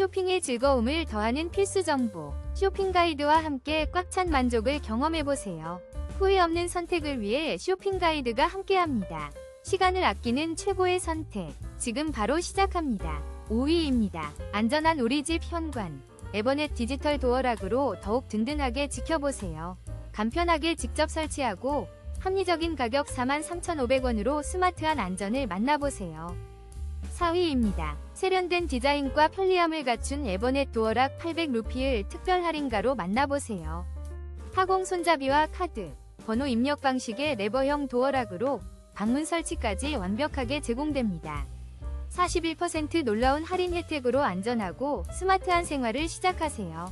쇼핑의 즐거움을 더하는 필수 정보. 쇼핑 가이드와 함께 꽉 찬 만족을 경험해보세요. 후회 없는 선택을 위해 쇼핑 가이드가 함께합니다. 시간을 아끼는 최고의 선택. 지금 바로 시작합니다. 5위입니다. 안전한 우리 집 현관. 에버넷 디지털 도어락으로 더욱 든든하게 지켜보세요. 간편하게 직접 설치하고 합리적인 가격 43,500원으로 스마트한 안전을 만나보세요. 4위입니다. 세련된 디자인과 편리함을 갖춘 에버넷 도어락 800루피를 특별 할인가로 만나보세요. 타공 손잡이와 카드, 번호 입력 방식의 레버형 도어락으로 방문 설치까지 완벽하게 제공됩니다. 41% 놀라운 할인 혜택으로 안전하고 스마트한 생활을 시작하세요.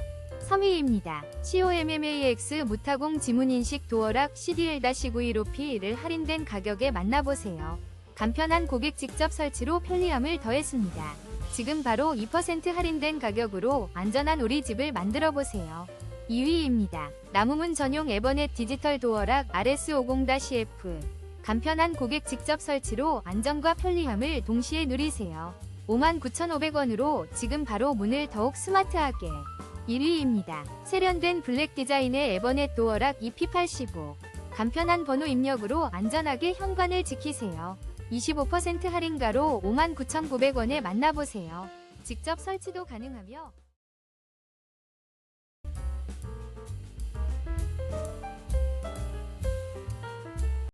3위입니다. COMMAX 무타공 지문인식 도어락 CDL-915P를 할인된 가격에 만나보세요. 간편한 고객 직접 설치로 편리함을 더했습니다. 지금 바로 2% 할인된 가격으로 안전한 우리 집을 만들어 보세요. 2위입니다. 나무문 전용 에버넷 디지털 도어락 RS50-F. 간편한 고객 직접 설치로 안전과 편리함을 동시에 누리세요. 59,500원으로 지금 바로 문을 더욱 스마트하게. 1위입니다. 세련된 블랙 디자인의 에버넷 도어락 EP85. 간편한 번호 입력으로 안전하게 현관을 지키세요. 25% 할인가로 59,900원에 만나보세요. 직접 설치도 가능하며